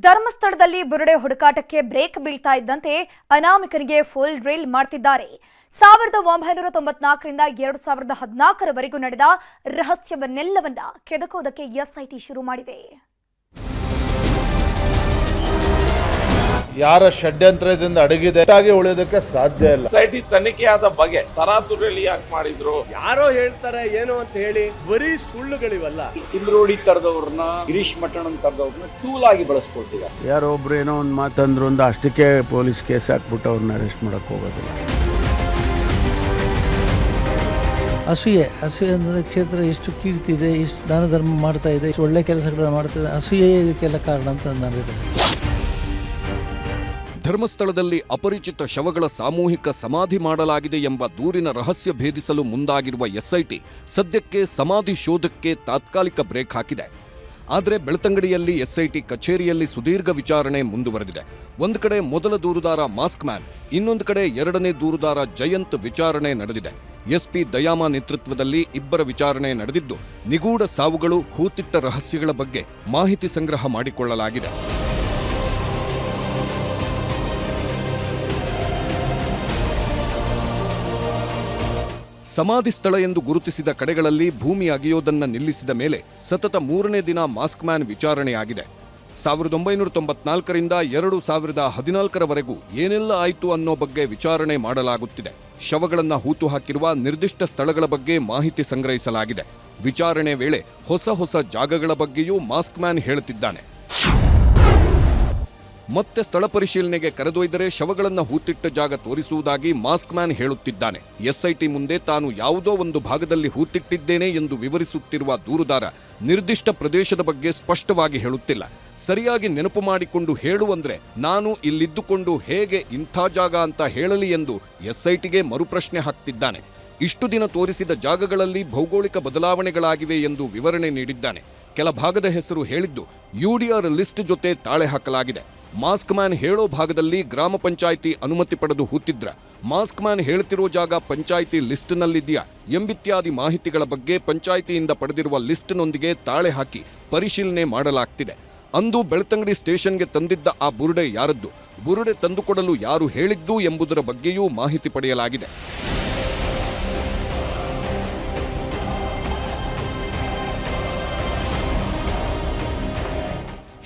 ಧರ್ಮಸ್ಥಳದಲ್ಲಿ ಬುರುಡೆ ಹುಡುಕಾಟಕ್ಕೆ ಬ್ರೇಕ್ ಬೀಳ್ತಾ ಇದ್ದಂತೆ ಅನಾಮಿಕರಿಗೆ ಫುಲ್ ಡ್ರಿಲ್ ಮಾಡ್ತಿದ್ದಾರೆ. ಸಾವಿರದ ಒಂಬೈನೂರ ತೊಂಬತ್ನಾಲ್ಕರಿಂದ ಎರಡು ಸಾವಿರದ ಹದಿನಾಲ್ಕರವರೆಗೂ ನಡೆದ ರಹಸ್ಯವನ್ನೆಲ್ಲವನ್ನ ಕೆದಕೋದಕ್ಕೆ ಎಸ್ಐಟಿ ಶುರು ಮಾಡಿದೆ. ಯಾರ ಷಡ್ಯಂತ್ರದಿಂದ ಅಡಗಿದೆ? ಉಳಿಯೋದಕ್ಕೆ ಸಾಧ್ಯ ಇಲ್ಲ. ಸೊಸೈಟಿ ತನಿಖೆಯಾದ ಬಗೆ ತರಾತುರಿಯಲ್ಲಿ ಯಾಕೆ ಮಾಡಿದ್ರು? ಯಾರೋ ಹೇಳ್ತಾರೆ ಏನು ಅಂತ ಹೇಳಿ ಬರೀ ಸುಳ್ಳುಗಳಿವಲ್ಲ. ಇಂದ್ರೋಡಿ ತರದವ್ರನ್ನ ಗಿರೀಶ್ ಮಠಣ ತರದವ್ರನ್ನ ಟೂಲ್ ಆಗಿ ಬಳಸ್ಕೊಳ್ತಿದ್ದಾರೆ ಯಾರೋ ಒಬ್ರು ಏನೋ ಒಂದು ಮಾತಂದ್ರು ಒಂದು ಅಷ್ಟಕ್ಕೆ ಪೊಲೀಸ್ ಕೇಸ್ ಹಾಕ್ಬಿಟ್ಟು ಅವ್ರನ್ನ ಅರೆಸ್ಟ್ ಮಾಡಕ್ ಹೋಗೋದಿಲ್ಲ. ಅಸೂಯೆ ಅಸೂಯೆ ಅಂತ ಕ್ಷೇತ್ರ ಎಷ್ಟು ಕೀರ್ತಿ ಇದೆ ಇಷ್ಟು ದಾನ ಧರ್ಮ ಮಾಡ್ತಾ ಇದೆ ಇಷ್ಟು ಒಳ್ಳೆ ಕೆಲಸಗಳನ್ನ ಮಾಡ್ತಾ ಇದೆ ಅಸೂಯೆ ಇದಕ್ಕೆಲ್ಲ ಕಾರಣ ಅಂತ ನಾನು ಧರ್ಮಸ್ಥಳದಲ್ಲಿ ಅಪರಿಚಿತ ಶವಗಳ ಸಾಮೂಹಿಕ ಸಮಾಧಿ ಮಾಡಲಾಗಿದೆ ಎಂಬ ದೂರಿನ ರಹಸ್ಯ ಭೇದಿಸಲು ಮುಂದಾಗಿರುವ ಎಸ್ಐಟಿ ಸದ್ಯಕ್ಕೆ ಸಮಾಧಿ ಶೋಧಕ್ಕೆ ತಾತ್ಕಾಲಿಕ ಬ್ರೇಕ್ ಹಾಕಿದೆ. ಆದರೆ ಬೆಳ್ತಂಗಡಿಯಲ್ಲಿ ಎಸ್ಐಟಿ ಕಚೇರಿಯಲ್ಲಿ ಸುದೀರ್ಘ ವಿಚಾರಣೆ ಮುಂದುವರೆದಿದೆ. ಒಂದು ಕಡೆ ಮೊದಲ ದೂರುದಾರ ಮಾಸ್ಕ್ ಮ್ಯಾನ್, ಇನ್ನೊಂದು ಕಡೆ ಎರಡನೇ ದೂರುದಾರ ಜಯಂತ್ ವಿಚಾರಣೆ ನಡೆದಿದೆ. ಎಸ್ಪಿ ದಯಾಮ ನೇತೃತ್ವದಲ್ಲಿ ಇಬ್ಬರ ವಿಚಾರಣೆ ನಡೆದಿದ್ದು, ನಿಗೂಢ ಸಾವುಗಳು, ಹೂತಿಟ್ಟ ರಹಸ್ಯಗಳ ಬಗ್ಗೆ ಮಾಹಿತಿ ಸಂಗ್ರಹ ಮಾಡಿಕೊಳ್ಳಲಾಗಿದೆ. ಸಮಾಧಿ ಸ್ಥಳ ಎಂದು ಗುರುತಿಸಿದ ಕಡೆಗಳಲ್ಲಿ ಭೂಮಿ ಅಗೆಯೋದನ್ನು ನಿಲ್ಲಿಸಿದ ಮೇಲೆ ಸತತ ಮೂರನೇ ದಿನ ಮಾಸ್ಕ್ ಮ್ಯಾನ್ ವಿಚಾರಣೆಯಾಗಿದೆ. ಸಾವಿರದ ಒಂಬೈನೂರ ತೊಂಬತ್ನಾಲ್ಕರಿಂದ ಎರಡು ಸಾವಿರದ ಹದಿನಾಲ್ಕರವರೆಗೂ ಏನೆಲ್ಲ ಆಯಿತು ಅನ್ನೋ ಬಗ್ಗೆ ವಿಚಾರಣೆ ಮಾಡಲಾಗುತ್ತಿದೆ. ಶವಗಳನ್ನು ಹೂತು ಹಾಕಿರುವ ನಿರ್ದಿಷ್ಟ ಸ್ಥಳಗಳ ಬಗ್ಗೆ ಮಾಹಿತಿ ಸಂಗ್ರಹಿಸಲಾಗಿದೆ. ವಿಚಾರಣೆ ವೇಳೆ ಹೊಸ ಹೊಸ ಜಾಗಗಳ ಬಗ್ಗೆಯೂ ಮಾಸ್ಕ್ ಮ್ಯಾನ್ ಹೇಳುತ್ತಿದ್ದಾನೆ. ಮತ್ತೆ ಸ್ಥಳ ಪರಿಶೀಲನೆಗೆ ಕರೆದೊಯ್ದರೆ ಶವಗಳನ್ನು ಹೂತಿಟ್ಟ ಜಾಗ ತೋರಿಸುವುದಾಗಿ ಮಾಸ್ಕ್ ಮ್ಯಾನ್ ಹೇಳುತ್ತಿದ್ದಾನೆ. ಎಸ್ಐಟಿ ಮುಂದೆ ತಾನು ಯಾವುದೋ ಒಂದು ಭಾಗದಲ್ಲಿ ಹೂತಿಟ್ಟಿದ್ದೇನೆ ಎಂದು ವಿವರಿಸುತ್ತಿರುವ ದೂರುದಾರ ನಿರ್ದಿಷ್ಟ ಪ್ರದೇಶದ ಬಗ್ಗೆ ಸ್ಪಷ್ಟವಾಗಿ ಹೇಳುತ್ತಿಲ್ಲ. ಸರಿಯಾಗಿ ನೆನಪು ಮಾಡಿಕೊಂಡು ಹೇಳುವಂದ್ರೆ ನಾನು ಇಲ್ಲಿದ್ದುಕೊಂಡು ಹೇಗೆ ಇಂಥ ಜಾಗ ಅಂತ ಹೇಳಲಿ ಎಂದು ಎಸ್ಐಟಿಗೆ ಮರುಪ್ರಶ್ನೆ ಹಾಕ್ತಿದ್ದಾನೆ. ಇಷ್ಟು ದಿನ ತೋರಿಸಿದ ಜಾಗಗಳಲ್ಲಿ ಭೌಗೋಳಿಕ ಬದಲಾವಣೆಗಳಾಗಿವೆ ಎಂದು ವಿವರಣೆ ನೀಡಿದ್ದಾನೆ. ಕೆಲ ಭಾಗದ ಹೆಸರು ಹೇಳಿದ್ದು ಯುಡಿಆರ್ ಲಿಸ್ಟ್ ಜೊತೆ ತಾಳೆ ಹಾಕಲಾಗಿದೆ. ಮಾಸ್ಕ್ ಮ್ಯಾನ್ ಹೇಳೋ ಭಾಗದಲ್ಲಿ ಗ್ರಾಮ ಪಂಚಾಯಿತಿ ಅನುಮತಿ ಪಡೆದು ಹೂತಿದ್ರ. ಮಾಸ್ಕ್ ಮ್ಯಾನ್ ಹೇಳ್ತಿರೋ ಜಾಗ ಪಂಚಾಯಿತಿ ಲಿಸ್ಟ್ನಲ್ಲಿದೆಯಾ? ಎಂಬಿತ್ಯಾದಿ ಮಾಹಿತಿಗಳ ಬಗ್ಗೆ ಪಂಚಾಯಿತಿಯಿಂದ ಪಡೆದಿರುವ ಲಿಸ್ಟ್ನೊಂದಿಗೆ ತಾಳೆ ಹಾಕಿ ಪರಿಶೀಲನೆ ಮಾಡಲಾಗ್ತಿದೆ. ಅಂದು ಬೆಳ್ತಂಗಡಿ ಸ್ಟೇಷನ್ಗೆ ತಂದಿದ್ದ ಆ ಬುರುಡೆ ಯಾರದ್ದು? ಬುರುಡೆ ತಂದುಕೊಡಲು ಯಾರು ಹೇಳಿದ್ದು ಎಂಬುದರ ಬಗ್ಗೆಯೂ ಮಾಹಿತಿ ಪಡೆಯಲಾಗಿದೆ.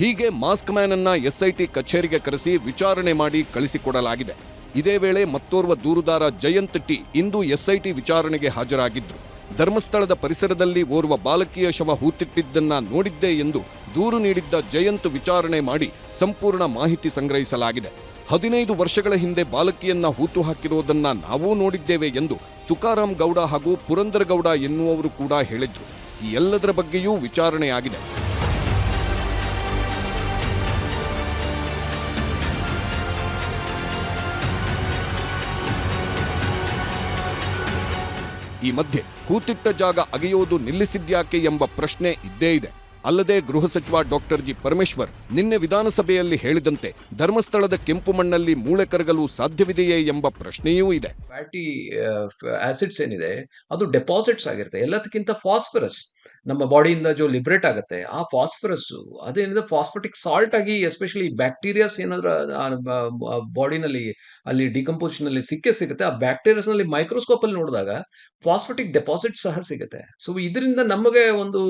ಹೀಗೆ ಮಾಸ್ಕ್ ಮ್ಯಾನ್ ಅನ್ನ ಎಸ್ಐಟಿ ಕಚೇರಿಗೆ ಕರೆಸಿ ವಿಚಾರಣೆ ಮಾಡಿ ಕಳಿಸಿಕೊಡಲಾಗಿದೆ. ಇದೇ ವೇಳೆ ಮತ್ತೋರ್ವ ದೂರುದಾರ ಜಯಂತ್ ಟಿ ಇಂದು ಎಸ್ಐಟಿ ವಿಚಾರಣೆಗೆ ಹಾಜರಾಗಿದ್ದರು ಧರ್ಮಸ್ಥಳದ ಪರಿಸರದಲ್ಲಿ ಓರ್ವ ಬಾಲಕಿಯ ಶವ ಹೂತಿಟ್ಟಿದ್ದನ್ನ ನೋಡಿದ್ದೆ ಎಂದು ದೂರು ನೀಡಿದ್ದ ಜಯಂತ್ ವಿಚಾರಣೆ ಮಾಡಿ ಸಂಪೂರ್ಣ ಮಾಹಿತಿ ಸಂಗ್ರಹಿಸಲಾಗಿದೆ. ಹದಿನೈದು ವರ್ಷಗಳ ಹಿಂದೆ ಬಾಲಕಿಯನ್ನ ಹೂತು ಹಾಕಿರೋದನ್ನ ನಾವೂ ನೋಡಿದ್ದೇವೆ ಎಂದು ತುಕಾರಾಂ ಗೌಡ ಹಾಗೂ ಪುರಂದರಗೌಡ ಎನ್ನುವವರು ಕೂಡ ಹೇಳಿದ್ರು. ಈ ಎಲ್ಲದರ ಬಗ್ಗೆಯೂ ವಿಚಾರಣೆಯಾಗಿದೆ. ಈ ಮಧ್ಯೆ ಕೂತಿಟ್ಟ ಜಾಗ ಅಗೆಯೋದು ನಿಲ್ಲಿಸಿದ್ಯಾಕೆ ಎಂಬ ಪ್ರಶ್ನೆ ಇದ್ದೇ ಇದೆ. ಅಲ್ಲದೆ ಗೃಹ ಸಚಿವ ಡಾಕ್ಟರ್ ಜಿ ಪರಮೇಶ್ವರ್ ನಿನ್ನೆ ವಿಧಾನಸಭೆಯಲ್ಲಿ ಹೇಳಿದಂತೆ ಧರ್ಮಸ್ಥಳದ ಕೆಂಪು ಮಣ್ಣಲ್ಲಿ ಮೂಳೆ ಕರಗಲು ಸಾಧ್ಯವಿದೆಯೇ ಎಂಬ ಪ್ರಶ್ನೆಯೂ ಇದೆ. ಫ್ಯಾಟಿ ಆಸಿಡ್ಸ್ ಏನಿದೆ, ಅದು ಡೆಪಾಸಿಟ್ಸ್ ಆಗಿರುತ್ತೆ. ಎಲ್ಲದಕ್ಕಿಂತ ಫಾಸ್ಫರಸ್ ನಮ್ಮ ಬಾಡಿಯಿಂದ ಜೋ ಲಿಬ್ರೇಟ್ ಆಗುತ್ತೆ, ಆ ಫಾಸ್ಫರಸ್ ಅದೇನಿದೆ ಫಾಸ್ಫೆಟಿಕ್ ಸಾಲ್ಟ್ ಆಗಿ ಎಸ್ಪೆಷಲಿ ಬ್ಯಾಕ್ಟೀರಿಯಾಸ್ ಏನಾದ್ರೂ ಬಾಡಿನಲ್ಲಿ ಅಲ್ಲಿ ಡಿಕಂಪೋಸಿಷನ್ ಅಲ್ಲಿ ಸಿಕ್ಕೇ ಸಿಗುತ್ತೆ. ಆ ಬ್ಯಾಕ್ಟೀರಿಯಾಸ್ನಲ್ಲಿ ಮೈಕ್ರೋಸ್ಕೋಪ್ ಅಲ್ಲಿ ನೋಡಿದಾಗ ಫಾಸ್ಫೆಟಿಕ್ ಡೆಪಾಸಿಟ್ ಸಹ ಸಿಗುತ್ತೆ. ಸೊ ಇದರಿಂದ ನಮಗೆ ಒಂದು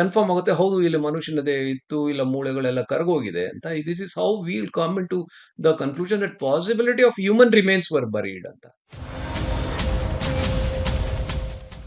ಕನ್ಫರ್ಮ್ ಆಗುತ್ತೆ, ಹೌದು, ಇಲ್ಲಿ ಮನುಷ್ಯನದೇ ಇತ್ತು, ಇಲ್ಲ ಮೂಳೆಗಳೆಲ್ಲ ಕರಗೋಗಿದೆ ಅಂತ. This is how will come into the conclusion that possibility of human remains were buried ಅಂತ.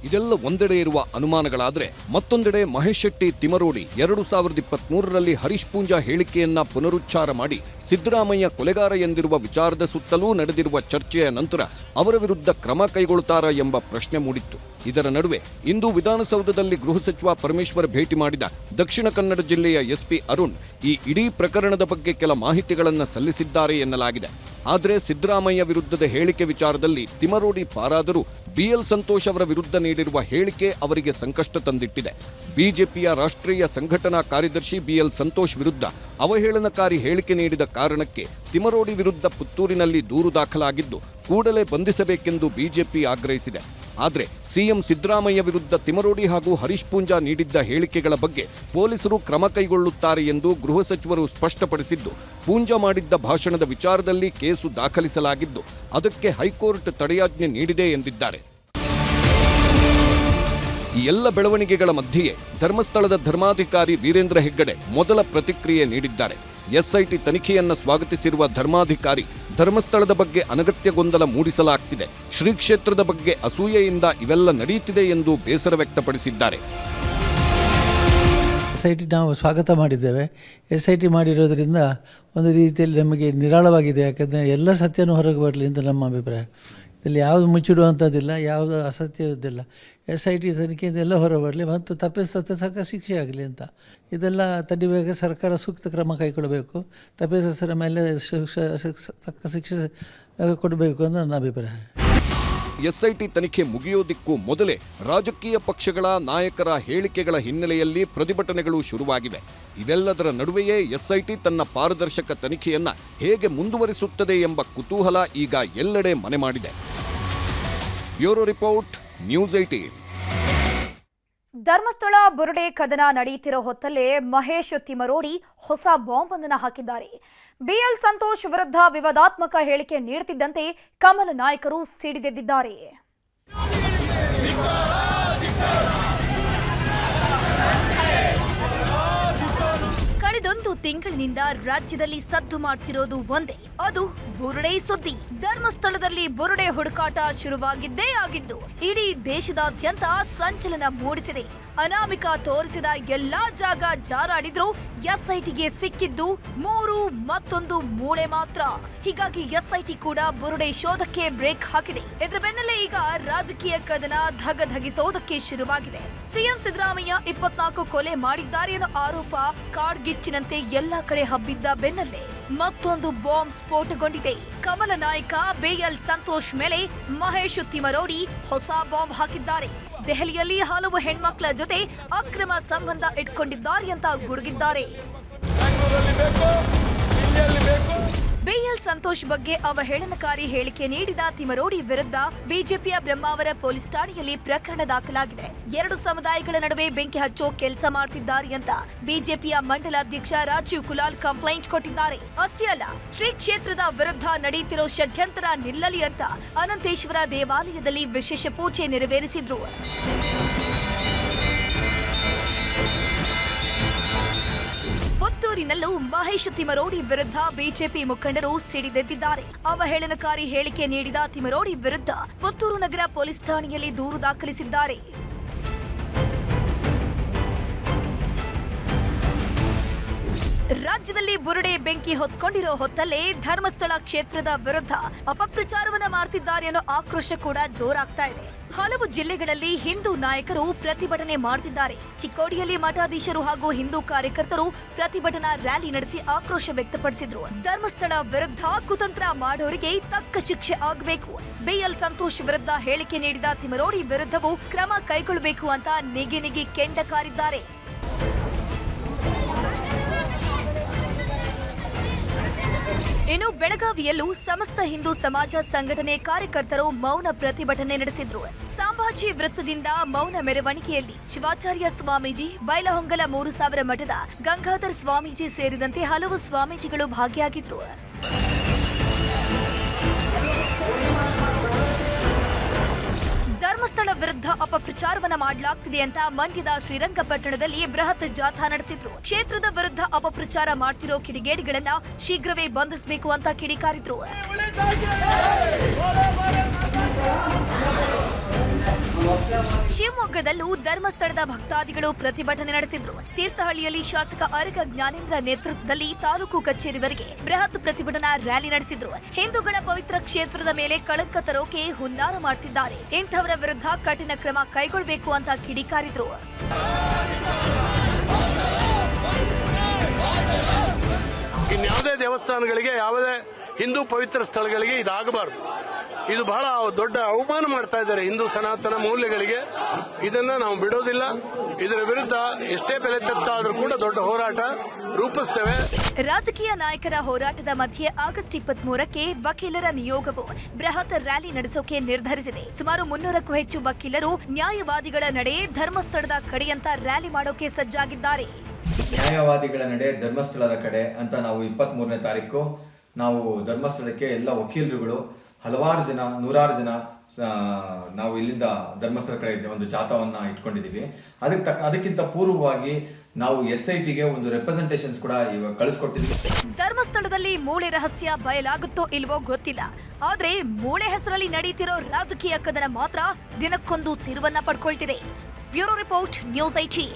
ಇದೆಲ್ಲ ಒಂದೆಡೆ ಇರುವ ಅನುಮಾನಗಳಾದರೆ ಮತ್ತೊಂದೆಡೆ ಮಹೇಶ್ ಶೆಟ್ಟಿ ತಿಮರೋಡಿ ಎರಡು ಸಾವಿರದ ಇಪ್ಪತ್ಮೂರರಲ್ಲಿ ಹರೀಶ್ ಪೂಂಜಾ ಹೇಳಿಕೆಯನ್ನ ಪುನರುಚ್ಚಾರ ಮಾಡಿ ಸಿದ್ದರಾಮಯ್ಯ ಕೊಲೆಗಾರ ಎಂದಿರುವ ವಿಚಾರದ ಸುತ್ತಲೂ ನಡೆದಿರುವ ಚರ್ಚೆಯ ನಂತರ ಅವರ ವಿರುದ್ಧ ಕ್ರಮ ಕೈಗೊಳ್ಳುತ್ತಾರಾ ಎಂಬ ಪ್ರಶ್ನೆ ಮೂಡಿತ್ತು. ಇದರ ನಡುವೆ ಇಂದು ವಿಧಾನಸೌಧದಲ್ಲಿ ಗೃಹ ಸಚಿವ ಪರಮೇಶ್ವರ್ ಭೇಟಿ ಮಾಡಿದ ದಕ್ಷಿಣ ಕನ್ನಡ ಜಿಲ್ಲೆಯ ಎಸ್ಪಿ ಅರುಣ್ ಈ ಇಡೀ ಪ್ರಕರಣದ ಬಗ್ಗೆ ಕೆಲ ಮಾಹಿತಿಗಳನ್ನು ಸಲ್ಲಿಸಿದ್ದಾರೆ ಎನ್ನಲಾಗಿದೆ. ಆದರೆ ಸಿದ್ದರಾಮಯ್ಯ ವಿರುದ್ಧದ ಹೇಳಿಕೆ ವಿಚಾರದಲ್ಲಿ ತಿಮರೋಡಿ ಪಾರಾದರೂ ಬಿಎಲ್ ಸಂತೋಷ್ ಅವರ ವಿರುದ್ಧ ನೀಡಿರುವ ಹೇಳಿಕೆ ಅವರಿಗೆ ಸಂಕಷ್ಟ ತಂದಿಟ್ಟಿದೆ. ಬಿಜೆಪಿಯ ರಾಷ್ಟ್ರೀಯ ಸಂಘಟನಾ ಕಾರ್ಯದರ್ಶಿ ಬಿಎಲ್ ಸಂತೋಷ್ ವಿರುದ್ಧ ಅವಹೇಳನಕಾರಿ ಹೇಳಿಕೆ ನೀಡಿದ ಕಾರಣಕ್ಕೆ ತಿಮರೋಡಿ ವಿರುದ್ಧ ಪುತ್ತೂರಿನಲ್ಲಿ ದೂರು ದಾಖಲಾಗಿದ್ದು, ಕೂಡಲೇ ಬಂಧಿಸಬೇಕೆಂದು ಬಿಜೆಪಿ ಆಗ್ರಹಿಸಿದೆ. ಆದರೆ ಸಿಎಂ ಸಿದ್ದರಾಮಯ್ಯ ವಿರುದ್ಧ ತಿಮರೋಡಿ ಹಾಗೂ ಹರೀಶ್ ಪೂಂಜಾ ನೀಡಿದ್ದ ಹೇಳಿಕೆಗಳ ಬಗ್ಗೆ ಪೊಲೀಸರು ಕ್ರಮ ಕೈಗೊಳ್ಳುತ್ತಾರೆ ಎಂದು ಗೃಹ ಸಚಿವರು ಸ್ಪಷ್ಟಪಡಿಸಿದ್ದು, ಪೂಂಜಾ ಮಾಡಿದ್ದ ಭಾಷಣದ ವಿಚಾರದಲ್ಲಿ ಕೇಸು ದಾಖಲಿಸಲಾಗಿದ್ದು, ಅದಕ್ಕೆ ಹೈಕೋರ್ಟ್ ತಡೆಯಾಜ್ಞೆ ನೀಡಿದೆ ಎಂದಿದ್ದಾರೆ. ಈ ಎಲ್ಲ ಬೆಳವಣಿಗೆಗಳ ಮಧ್ಯೆಯೇ ಧರ್ಮಸ್ಥಳದ ಧರ್ಮಾಧಿಕಾರಿ ವೀರೇಂದ್ರ ಹೆಗ್ಗಡೆ ಮೊದಲ ಪ್ರತಿಕ್ರಿಯೆ ನೀಡಿದ್ದಾರೆ. ಎಸ್ಐಟಿ ತನಿಖೆಯನ್ನು ಸ್ವಾಗತಿಸಿರುವ ಧರ್ಮಾಧಿಕಾರಿ ಧರ್ಮಸ್ಥಳದ ಬಗ್ಗೆ ಅನಗತ್ಯ ಗೊಂದಲ ಮೂಡಿಸಲಾಗ್ತಿದೆ. ಶ್ರೀ ಕ್ಷೇತ್ರದ ಬಗ್ಗೆ ಅಸೂಯೆಯಿಂದ ಇವೆಲ್ಲ ನಡೆಯುತ್ತಿದೆ ಎಂದು ಬೇಸರ ವ್ಯಕ್ತಪಡಿಸಿದ್ದಾರೆ. ಎಸ್ ಐ ಟಿ ನಾವು ಸ್ವಾಗತ ಮಾಡಿದ್ದೇವೆ. ಎಸ್ ಐ ಟಿ ಮಾಡಿರೋದ್ರಿಂದ ಒಂದು ರೀತಿಯಲ್ಲಿ ನಮಗೆ ನಿರಾಳವಾಗಿದೆ. ಯಾಕಂದರೆ ಎಲ್ಲ ಸತ್ಯನೂ ಹೊರಗೆ ಬರಲಿ ಅಂತ ನಮ್ಮ ಅಭಿಪ್ರಾಯ. ಇದರಲ್ಲಿ ಯಾವುದು ಮುಚ್ಚಿಡುವಂಥದ್ದಿಲ್ಲ, ಯಾವುದು ಅಸತ್ಯವಿದ್ದಿಲ್ಲ. ಎಸ್ ಐ ಟಿ ತನಿಖೆಯಿಂದ ಎಲ್ಲ ಹೊರ ಬರಲಿ ಮತ್ತು ತಪ್ಪಿಸ್ತ ತಕ್ಕ ಶಿಕ್ಷೆ ಆಗಲಿ ಅಂತ. ಇದೆಲ್ಲ ತಡಿಬೇಕು ಸರ್ಕಾರ ಸೂಕ್ತ ಕ್ರಮ ಕೈಗೊಳ್ಳಬೇಕು. ತಪ್ಪಿಸರ ಮೇಲೆ ಶಿಕ್ಷ- ತಕ್ಕ ಶಿಕ್ಷೆ ಕೊಡಬೇಕು ಅಂತ ನನ್ನ ಅಭಿಪ್ರಾಯ. ಎಸ್ಐಟಿ ತನಿಖೆ ಮುಗಿಯೋದಿಕ್ಕೂ ಮೊದಲೇ ರಾಜಕೀಯ ಪಕ್ಷಗಳ ನಾಯಕರ ಹೇಳಿಕೆಗಳ ಹಿನ್ನೆಲೆಯಲ್ಲಿ ಪ್ರತಿಭಟನೆಗಳು ಶುರುವಾಗಿವೆ. ಇವೆಲ್ಲದರ ನಡುವೆಯೇ ಎಸ್ಐಟಿ ತನ್ನ ಪಾರದರ್ಶಕ ತನಿಖೆಯನ್ನ ಹೇಗೆ ಮುಂದುವರಿಸುತ್ತದೆ ಎಂಬ ಕುತೂಹಲ ಈಗ ಎಲ್ಲೆಡೆ ಮನೆ ಮಾಡಿದೆ. Bureau report, news eighteen Dharmasthala ಬುರುಡೆ ಕದನ ನಡೆಯುತ್ತಿರೋ ಹೊತ್ತಲ್ಲೇ ಮಹೇಶ್ ತಿಮರೋಡಿ ಹೊಸ ಬಾಂಬ್ ಒಂದನ್ನು ಹಾಕಿದ್ದಾರೆ. ಬಿಎಲ್ ಸಂತೋಷ್ ವಿರುದ್ಧ ವಿವಾದಾತ್ಮಕ ಹೇಳಿಕೆ ನೀಡುತ್ತಿದ್ದಂತೆ ಕಮಲ ನಾಯಕರು ಸಿಡಿದೆದ್ದಿದ್ದಾರೆ. ತಿಂಗಳಿನಿಂದ ರಾಜ್ಯದಲ್ಲಿ ಸದ್ದು ಮಾಡ್ತಿರೋದು ಒಂದೇ. ಅದು ಬುರುಡೆ ಸುದ್ದಿ. ಧರ್ಮಸ್ಥಳದಲ್ಲಿ ಬುರುಡೆ ಹುಡುಕಾಟ ಶುರುವಾಗಿದ್ದೇ ಆಗಿದ್ದು, ಇಡೀ ದೇಶದಾದ್ಯಂತ ಸಂಚಲನ ಮೂಡಿಸಿದೆ. ಅನಾಮಿಕ ತೋರಿಸಿದ ಎಲ್ಲಾ ಜಾಗ ಜಾರಾಡಿದ್ರು ಎಸ್ಐಟಿಗೆ ಸಿಕ್ಕಿದ್ದು ಮೂರು ಮತ್ತೊಂದು ಮೂಳೆ ಮಾತ್ರ. ಹೀಗಾಗಿ ಎಸ್ಐಟಿ ಕೂಡ ಬುರುಡೆ ಶೋಧಕ್ಕೆ ಬ್ರೇಕ್ ಹಾಕಿದೆ. ಇದರ ಬೆನ್ನಲ್ಲೇ ಈಗ ರಾಜಕೀಯ ಕದನ ಧಗಧಗಿಸೋದಕ್ಕೆ ಶುರುವಾಗಿದೆ. ಸಿಎಂ ಸಿದ್ದರಾಮಯ್ಯ ಇಪ್ಪತ್ನಾಲ್ಕು ಕೊಲೆ ಮಾಡಿದ್ದಾರೆ ಅನ್ನೋ ಆರೋಪ ಕಾಡ್ಗಿಚ್ಚಿನಂತೆ ಎಲ್ಲಾ ಕಡೆ ಹಬ್ಬಿದ್ದ ಬೆನ್ನಲ್ಲೇ. ಮತ್ತೊಂದು ಬಾಂಬ್ ಸ್ಫೋಟಗೊಂಡಿದೆ. ಕಮಲ ನಾಯಕ ಬಿಎಲ್ ಸಂತೋಷ್ ಮೇಲೆ ಮಹೇಶ್ ತಿಮರೋಡಿ ಹೊಸ ಬಾಂಬ್ ಹಾಕಿದ್ದಾರೆ. ದೆಹಲಿಯಲ್ಲಿ ಹಲವು ಹೆಣ್ಮಕ್ಳ ಜೊತೆ ಅಕ್ರಮ ಸಂಬಂಧ ಇಟ್ಕೊಂಡಿದ್ದಾರೆ ಅಂತ ಗುಡುಗಿದ್ದಾರೆ. ಬೇಯಲ್ ಸಂತೋಷ್ ಬಗ್ಗೆ ಅವಹೇಳನಕಾರಿ ಹೇಳಿಕೆ ನೀಡಿದ ತಿಮರೋಡಿ ವಿರುದ್ಧ ಬಿಜೆಪಿಯ ಬ್ರಹ್ಮಾವರ ಪೊಲೀಸ್ ಠಾಣೆಯಲ್ಲಿ ಪ್ರಕರಣ ದಾಖಲಾಗಿದೆ. ಎರಡು ಸಮುದಾಯಗಳ ನಡುವೆ ಬೆಂಕಿ ಹಚ್ಚೋ ಕೆಲಸ ಮಾಡ್ತಿದ್ದಾರೆ ಅಂತ ಬಿಜೆಪಿಯ ಮಂಡಲಾಧ್ಯಕ್ಷ ರಾಜೀವ್ ಕುಲಾಲ್ ಕಂಪ್ಲೇಂಟ್ ಕೊಟ್ಟಿದ್ದಾರೆ. ಅಷ್ಟೇ ಅಲ್ಲ, ಶ್ರೀ ಕ್ಷೇತ್ರದ ವಿರುದ್ಧ ನಡೆಯುತ್ತಿರೋ ಷಡ್ಯಂತರ ನಿಲ್ಲಲಿ ಅಂತ ಅನಂತೇಶ್ವರ ದೇವಾಲಯದಲ್ಲಿ ವಿಶೇಷ ಪೂಜೆ ನೆರವೇರಿಸಿದ್ರು. ಪುತ್ತೂರಿನಲ್ಲೂ ಮಹೇಶ್ ತಿಮರೋಡಿ ವಿರುದ್ಧ ಬಿಜೆಪಿ ಮುಖಂಡರು ಸಿಡಿದೆದ್ದಿದ್ದಾರೆ. ಅವಹೇಳನಕಾರಿ ಹೇಳಿಕೆ ನೀಡಿದ ತಿಮರೋಡಿ ವಿರುದ್ಧ ಪುತ್ತೂರು ನಗರ ಪೊಲೀಸ್ ಠಾಣೆಯಲ್ಲಿ ದೂರು ದಾಖಲಿಸಿದ್ದಾರೆ. ರಾಜ್ಯದಲ್ಲಿ ಬುರುಡೆ ಬೆಂಕಿ ಹೊತ್ಕೊಂಡಿರೋ ಹೊತ್ತಲ್ಲೇ ಧರ್ಮಸ್ಥಳ ಕ್ಷೇತ್ರದ ವಿರುದ್ಧ ಅಪಪ್ರಚಾರವನ್ನ ಮಾಡ್ತಿದ್ದಾರೆ ಅನ್ನೋ ಆಕ್ರೋಶ ಕೂಡ ಜೋರಾಗ್ತಾ ಇದೆ. ಹಲವು ಜಿಲ್ಲೆಗಳಲ್ಲಿ ಹಿಂದೂ ನಾಯಕರು ಪ್ರತಿಭಟನೆ ಮಾಡುತ್ತಿದ್ದಾರೆ ಚಿಕ್ಕೋಡಿಯಲ್ಲಿ ಮಠಾಧೀಶರು ಹಾಗೂ ಹಿಂದೂ ಕಾರ್ಯಕರ್ತರು ಪ್ರತಿಭಟನಾ ರ್ಯಾಲಿ ನಡೆಸಿ ಆಕ್ರೋಶ ವ್ಯಕ್ತಪಡಿಸಿದ್ರು. ಧರ್ಮಸ್ಥಳ ವಿರುದ್ಧ ಕುತಂತ್ರ ಮಾಡೋರಿಗೆ ತಕ್ಕ ಶಿಕ್ಷೆ ಆಗಬೇಕು. ಬಿಎಲ್ ಸಂತೋಷ್ ವಿರುದ್ಧ ಹೇಳಿಕೆ ನೀಡಿದ ತಿಮರೋಡಿ ವಿರುದ್ಧವೂ ಕ್ರಮ ಕೈಗೊಳ್ಳಬೇಕು ಅಂತ ನಿಗಿ ನಿಗಿ ಕೆಂಡ ಇನ್ನು ಬೆಳಗಾವಿಯಲ್ಲೂ ಸಮಸ್ತ ಹಿಂದೂ ಸಮಾಜ ಸಂಘಟನೆ ಕಾರ್ಯಕರ್ತರು ಮೌನ ಪ್ರತಿಭಟನೆ ನಡೆಸಿದ್ರು. ಸಾಂಬಾಜಿ ವೃತ್ತದಿಂದ ಮೌನ ಮೆರವಣಿಗೆಯಲ್ಲಿ ಶಿವಾಚಾರ್ಯ ಸ್ವಾಮೀಜಿ, ಬೈಲಹೊಂಗಲ ಮೂರು ಸಾವಿರ ಮಠದ ಗಂಗಾಧರ್ ಸ್ವಾಮೀಜಿ ಸೇರಿದಂತೆ ಹಲವು ಸ್ವಾಮೀಜಿಗಳು ಭಾಗಿಯಾಗಿದ್ರು. ಅಪಪ್ರಚಾರವನ್ನ ಮಾಡಲಾಗ್ತಿದೆ ಅಂತ ಮಂಡ್ಯದ ಶ್ರೀರಂಗಪಟ್ಟಣದಲ್ಲಿ ಬೃಹತ್ ಜಾಥಾ ನಡೆಸಿದ್ರು. ಕ್ಷೇತ್ರದ ವಿರುದ್ಧ ಅಪಪ್ರಚಾರ ಮಾಡ್ತಿರೋ ಕಿಡಿಗೇಡಿಗಳನ್ನ ಶೀಘ್ರವೇ ಬಂಧಿಸಬೇಕು ಅಂತ ಕಿಡಿಕಾರಿದ್ರು. ಶಿವಮೊಗ್ಗದಲ್ಲೂ ಧರ್ಮಸ್ಥಳದ ಭಕ್ತಾದಿಗಳು ಪ್ರತಿಭಟನೆ ನಡೆಸಿದ್ರು. ತೀರ್ಥಹಳ್ಳಿಯಲ್ಲಿ ಶಾಸಕ ಅರಗ ಜ್ಞಾನೇಂದ್ರ ನೇತೃತ್ವದಲ್ಲಿ ತಾಲೂಕು ಕಚೇರಿವರೆಗೆ ಬೃಹತ್ ಪ್ರತಿಭಟನಾ ರ್ಯಾಲಿ ನಡೆಸಿದ್ರು. ಹಿಂದೂಗಳ ಪವಿತ್ರ ಕ್ಷೇತ್ರದ ಮೇಲೆ ಕಳಂಕ ತರೋಕೆ ಹುನ್ನಾರ ಮಾಡ್ತಿದ್ದಾರೆ. ಇಂಥವರ ವಿರುದ್ಧ ಕಠಿಣ ಕ್ರಮ ಕೈಗೊಳ್ಳಬೇಕು ಅಂತ ಕಿಡಿಕಾರಿದ್ರು. ಇನ್ಯಾವುದೇ ದೇವಸ್ಥಾನಗಳಿಗೆ, ಯಾವುದೇ ಹಿಂದೂ ಪವಿತ್ರ ಸ್ಥಳಗಳಿಗೆ ಇದಾಗಬಾರ್ದು. ಇದು ಬಹಳ ದೊಡ್ಡ ಅವಮಾನ ಮಾಡ್ತಾ ಇದ್ದಾರೆ ಹಿಂದೂ ಸನಾತನ ಮೌಲ್ಯಗಳಿಗೆ. ಇದನ್ನ ನಾವು ಬಿಡೋದಿಲ್ಲ. ಇದರ ವಿರುದ್ಧ ಎಷ್ಟೇ ಬೆಲೆ ತೆತ್ತಾದ್ರೂ ಕೂಡ ದೊಡ್ಡ ಹೋರಾಟ ರೂಪಿಸ್ತೇವೆ. ರಾಜಕೀಯ ನಾಯಕರ ಹೋರಾಟದ ಮಧ್ಯೆ ಆಗಸ್ಟ್ ಇಪ್ಪತ್ತ್ ಮೂರಕ್ಕೆ ವಕೀಲರ ನಿಯೋಗವು ಬೃಹತ್ ರ್ಯಾಲಿ ನಡೆಸೋಕೆ ನಿರ್ಧರಿಸಿದೆ. ಸುಮಾರು ಮುನ್ನೂರಕ್ಕೂ ಹೆಚ್ಚು ವಕೀಲರು ನ್ಯಾಯವಾದಿಗಳ ನಡೆ ಧರ್ಮಸ್ಥಳದ ಕಡೆಯಂತ ರ್ಯಾಲಿ ಮಾಡೋಕೆ ಸಜ್ಜಾಗಿದ್ದಾರೆ. ನ್ಯಾಯವಾದಿಗಳ ನಡೆ ಧರ್ಮಸ್ಥಳದ ಕಡೆ ಅಂತ ನಾವು ಇಪ್ಪತ್ತ್ ಮೂರನೇ ತಾರೀಕು ನಾವು ಧರ್ಮಸ್ಥಳಕ್ಕೆ ಎಲ್ಲ ವಕೀಲರುಗಳು ಹಲವಾರು ಜನ, ನೂರಾರು ಜನ ನಾವು ಇಲ್ಲಿಂದ ಧರ್ಮಸ್ಥಳ ಕಡೆ ಒಂದು ಜಾಥಾವನ್ನ ಇಟ್ಕೊಂಡಿದ್ದೀವಿ. ಅದಕ್ಕೆ ತಕ್ಕ, ಅದಕ್ಕಿಂತ ಪೂರ್ವವಾಗಿ ನಾವು ಎಸ್ ಐ ಟಿಗೆ ಒಂದು ರೆಪ್ರೆಸೆಂಟೇಷನ್ಸ್ ಕೂಡ ಇವಾಗ ಕಳಿಸ್ಕೊಟ್ಟಿದ್ದೀವಿ. ಧರ್ಮಸ್ಥಳದಲ್ಲಿ ಮೂಳೆ ರಹಸ್ಯ ಬಯಲಾಗುತ್ತೋ ಇಲ್ವೋ ಗೊತ್ತಿಲ್ಲ. ಆದ್ರೆ ಮೂಳೆ ಹೆಸರಲ್ಲಿ ನಡೀತಿರೋ ರಾಜಕೀಯ ಕದನ ಮಾತ್ರ ದಿನಕ್ಕೊಂದು ತಿರುವನ್ನ ಪಡ್ಕೊಳ್ತಿದೆ. Bureau report, news IT.